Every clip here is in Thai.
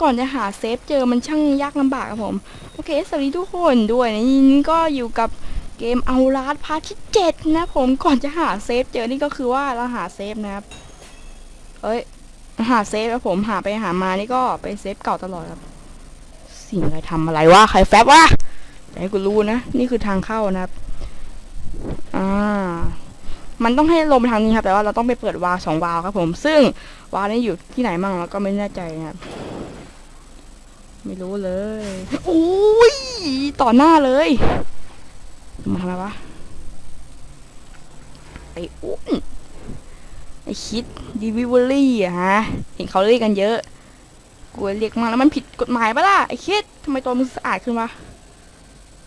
ก่อนจะหาเซฟเจอมันช่างยากลำบากครับผม โอเค สวัสดีทุกคนด้วยนะนี่ก็อยู่กับเกมเอาลาดพาร์ทที่เจ็ดนะผมก่อนจะหาเซฟเจอนี่ก็คือว่าเราหาเซฟนะครับ เอ้ย หาเซฟครับผมหาไปหามานี่ก็ไปเซฟเก่าตลอดครับ สิ่งอะไรทำอะไรวะใครแฟบวะอย่ให้กูรู้นะ นี่คือทางเข้านะครับ อ่า มันต้องให้ลมทางนี้ครับ แต่ว่าเราต้องไปเปิดวาสองวาครับผม ซึ่งวาล์วนี้อยู่ที่ไหนมั่งเราก็ไม่แน่ใจนะครับ ไม่รู้เลยโอ้ยต่อหน้าเลยมาทำไมวะไอ้อ้นไอ้คิดดีวิวอรี่อะฮะเห็นเขาเรียกกันเยอะกูเรียกมาแล้วมันผิดกฎหมายปะล่ะไอ้คิดทำไมตัวมึงสะอาดขึ้นวะ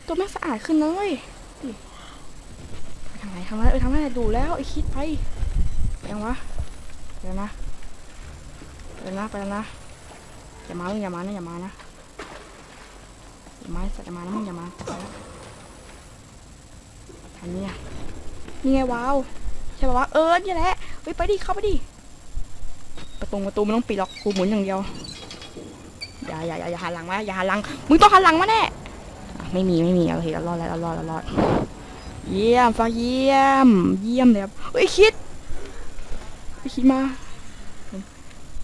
ตัวแม่สะอาดขึ้นนะเว้ยทาไหนทำอะไรไปทำอะไรดูแล้วไอ้คิดไปยังวะไปแล้วนะไปแล้วนะไปแล้วนะ อย่ามามึงอย่ามานะอย่ามานะอย่ามาสัตว์อย่ามานะมึงอย่ามาไปแล้วทางนี้อะนี่ไงว้าวใช่ปะวะเออนี่แหละเฮ้ยไปดิเข้าไปดิประตูประตูมันต้องปิดล็อกกูหมุนอย่างเดียวอย่าอย่าอย่าอย่าหันหลังมาอย่าหันหลังมึงต้องหันหลังมาแน่ไม่มีไม่มีโอเคเรารอดแล้วเรารอดเรารอดเยี่ยมฟ้าเยี่ยม เยี่ยมเลยครับเฮ้ยคิดไอคิดมา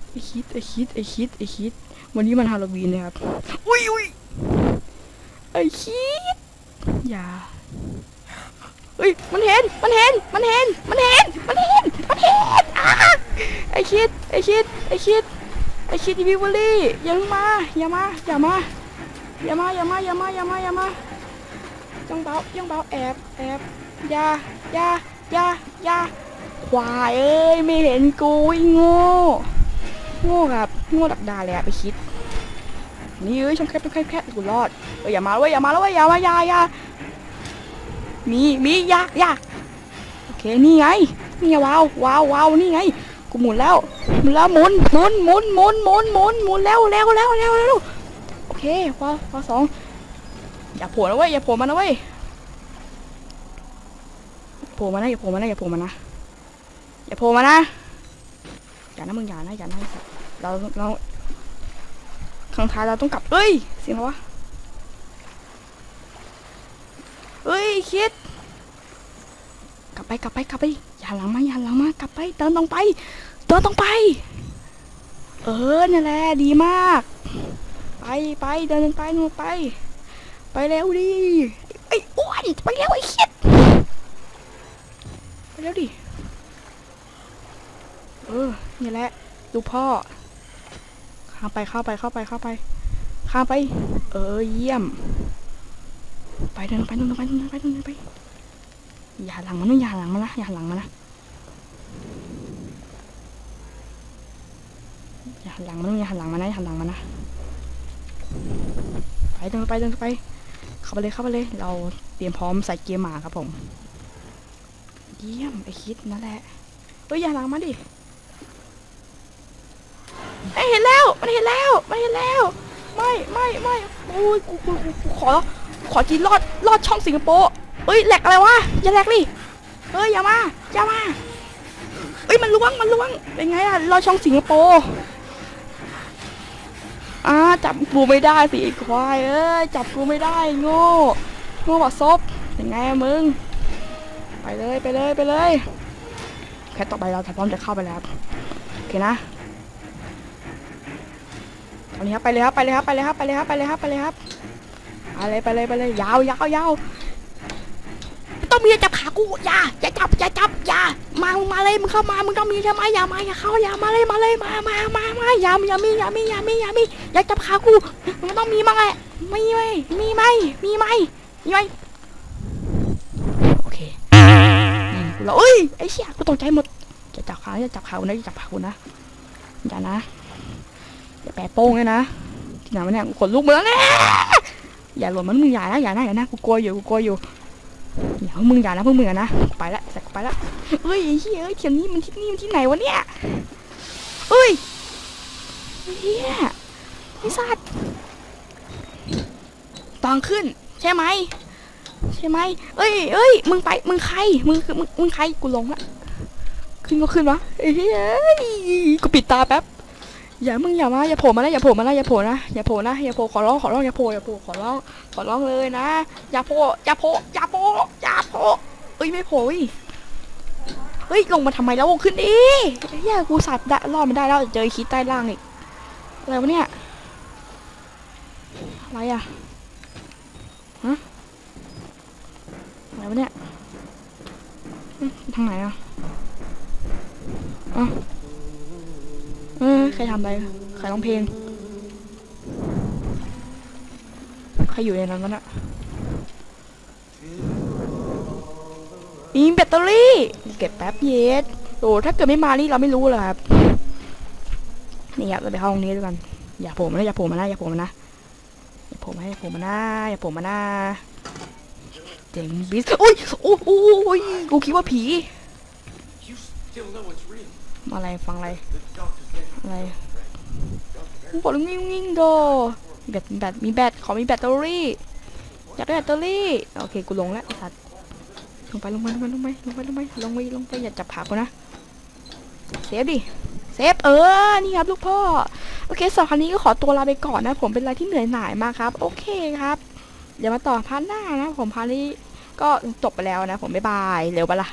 ไอคิดไอคิดไอคิดไอคิด วันนี้มันฮาโลวีนนะครับ อุ้ยอุ้ยไอคิดอย่าเฮ้ย มันเห็น มันเห็น มันเห็น มันเห็น มันเห็น มันเห็นอะไอคิด ไอคิด ไอคิด ไอคิดวิวอรี่อยังมา อย่ามา อย่ามา อย่ามา อย่ามา อย่ามา อย่ามา อย่ามายังเบายังเบาแอบ แอบอย่าอย่าอย่าอย่าควายเอ้ย ไม่เห็นกูไอ้โง่ โง่ครับ โง่ดักดาเลยอะไปคิด นี่เอ้ยช่องแคบช่องแคบแคบกูรอดเอ้ยอย่ามาแล้วเว้ยอย่ามาแล้วเว้ยอย่ามาอย่าอย่ามีมียาอย่าโอเคนี่ไงนี่ไงว้าวว้าวว้าวนี่ไงกูหมุนแล้วหมุนแล้วหมุนหมุนหมุนหมุนหมุนหมุนหมุนแล้วแล้วแล้วแล้วแล้วโอเคว้าวว้าสองอย่าโผล่นะเว้ยอย่าโผล่มานะเว้ยโผล่มานะอย่าโผล่มานะอย่าโผล่มานะอย่าโผล่มานะอย่านะมึงอย่านะอย่านะเราเรา ครั้งท้ายเราต้องกลับเอ้ยเสียงอะไรวะเอ้ยคิด กลับไปกลับไปกลับไป อย่าหลังมาอย่าหลังมากลับไปเดินตรงไปเดินตรงไป เออนี่แหละดีมาก ไปไปเดินตรงไปลงไป ไปเร็วดิไอ้อ้วนไปเร็วไอ้คิดไปเร็วดิเออนี่แหละ ดูพ่อ ข้ามไปเข้าไปเข้าไปเข้าไปข้ามไป เออเยี่ยม ไปเดินไปเดินไปเดินไปเดินไป อย่าหลังมันนะอย่าหลังมันนะอย่าหลังมันนะอย่าหันหลังมันนะอย่าหันหลังมันนะอย่าหันหลังมันนะไปเดินไปเดินไป เข้าไปเลยเข้าไปเลย เราเตรียมพร้อมใส่เกียร์หมาครับผม เยี่ยมไอคิดนั่นแหละเอ้ยอย่าหันหลังมาดิ เอ้ยเห็นแล้ว มันเห็นแล้ว มันเห็นแล้ว ไม่ไม่ไม่โอ้ยกูกูกูกูขอ ขอจีรอด รอดช่องสิงคโปร์เอ้ยแหลกอะไรวะ อย่าแหลกดิเฮ้ยอย่ามา อย่ามา เอ้ยมันล้วง มันล้วง เป็นไงล่ะรอดช่องสิงคโปร์อ่าจับกูไม่ได้สิควายเอ้ยจับกูไม่ได้โง่ โง่บัดซบเป็นไงอะมึง ไปเลยไปเลยไปเลยแค่ต่อไปเราจะพร้อมจะเข้าไปแล้ว โอเคนะ เอาเลยครับไปเลยครับไปเลยครับไปเลยครับไปเลยครับไปเลยครับไปเลยครับไปเลยไปเลยไปเลยยาวยาวยาวต้องมีจับขากูอย่าอย่าจับอย่าจับอย่ามามึงมาเลยมึงเข้ามามึงต้องมีใช่ไหมอย่ามาอย่าเข้าอย่ามาเลยมาเลยมามามามาอย่าอย่ามีอย่ามีอย่ามีอย่ามีอย่าจับขากูมันต้องมีมั้งไงมีไหมมีไหมมีไหมมีไหมโอเคนี่กูแล้วเอ้ยไอ้เชี่ยกูตกใจหมดอย่าจับขาอย่าจับขากูนะอย่าจับขากูนะอย่านะ แปะโป้งเลยนะที่ไหนวะเนี่ยขนลุกมาแล้วเนี่ยอย่าหล่นมันมึงอย่านะอย่านะอย่านะกูกลัวอยู่กูกลัวอยู่อย่ามึงอย่านะพวกมึงนะไปละใส่กูไปละเอ้ยเฮ้ยเอ้ยเขียนนี้มันที่นี่มันที่ไหนวะเนี่ยเอ้ยเฮียไอ้สัตว์ตองขึ้น ใช่ไหมใช่ไหมเอ้ยเอ้ยมึงไปมึงใครมึงมึงมึงใครกูลงละขึ้นก็ขึ้นวะไอ้เฮ้ยกูปิดตาแป๊บ อย่ามึงอย่ามาอย่าโผล่มานะอย่าโผล่มานะอย่าโผล่นะอย่าโผล่นะอย่าโผล่ขอร้องขอร้องอย่าโผล่อย่าโผล่ขอร้องขอร้องเลยนะ อย่าโผล่อย่าโผล่อย่าโผล่อย่าโผล่เอ้ยไม่โผล่เว้ยเฮ้ยลงมาทำไมแล้วขึ้นดิเฮียกูสับได้รอดไม่ได้แล้วเจอไอ้คิดใต้ล่างอีกอะไรวะเนี่ยอะไรอะฮะอะไรวะเนี่ยทางไหนอะอ้าวเออ ใครทำอะไร ใครร้องเพลง ใครอยู่ในนั้นวะน่ะมีแบตเตอรี่ เก็บแป๊บเย็ดโอ้ถ้าเกิดไม่มานี่เราไม่รู้เลยครับ นี่ครับเราไปห้องนี้ด้วยกัน อย่าโผล่มานะอย่าโผล่มานะอย่าโผล่มานะอย่าโผล่มาอย่าโผล่มานะอย่าโผล่มานะเจ๋งบิสอุ้ยโอ้โอ้ยกูคิดว่าผี You still know it's real. อะไรฟังอะไร อะไรบอกแล้วงิ้งงิ่งโดแบตแบตมีแบตขอมีแบตเตอรี่ อยากได้แบตเตอรี่ โอเค กูลงแล้วไอ้สัตว์ลงไปลงไปลงไปลงไปลงไปลงไปลงไปอย่าจับผากูนะ เซฟดิ เซฟเออ นี่ครับลูกพ่อ โอเคสำหรับครั้นี้ก็ขอตัวลาไปก่อนนะ ผมเป็นอะไรที่เหนื่อยหน่ายมากครับ โอเคครับ เดี๋ยวมาต่อพาร์ทหน้านะ ผมพาร์ทนี้ก็จบไปแล้วนะ ผมบายบาย เร็วปล่ะ